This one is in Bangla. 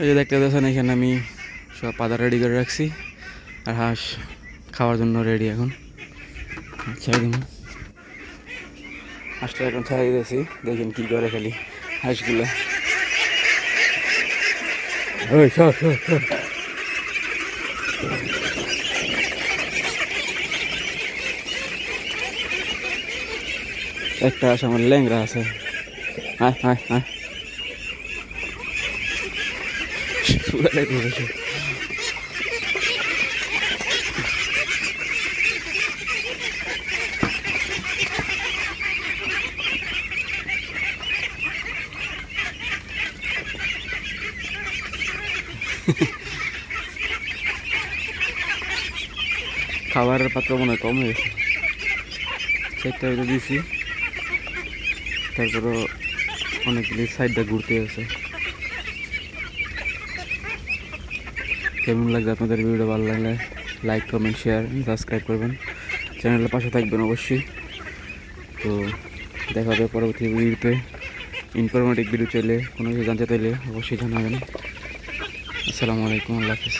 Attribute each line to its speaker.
Speaker 1: এই যে দেখতে পাচ্ছেন এখানে আমি সব পাতা রেডি করে রাখছি। আর হাঁস খাওয়ার জন্য রেডি এখন। ছেড়ে হাঁসটা এখন ছেড়ে দিতেছি। দেখেন কি করে খালি হাঁসগুলো। ওই একটা হাঁস আমার ল্যাংরা আছে। আয়। আয় আয় শুকালে ঘুরেছে খাবারের পাত্র মনে হয় কম হয়ে গেছে সেটা হয়তো দিছি তারপরও অনেকগুলি সাইডটা ঘুরতে আছে কেমন লাগছে আপনাদের ভিডিও ভালো লাগলে লাইক কমেন্ট শেয়ার সাবস্ক্রাইব করবেন। চ্যানেলের পাশে থাকবেন অবশ্যই। তো দেখা হবে পরবর্তী ভিডিওতে। ইনফরমেটিভ ভিডিও চাইলে, কোনো কিছু জানতে চাইলে অবশ্যই জানাবেন। আসসালামু আলাইকুম, আল্লাহ হাফিজ।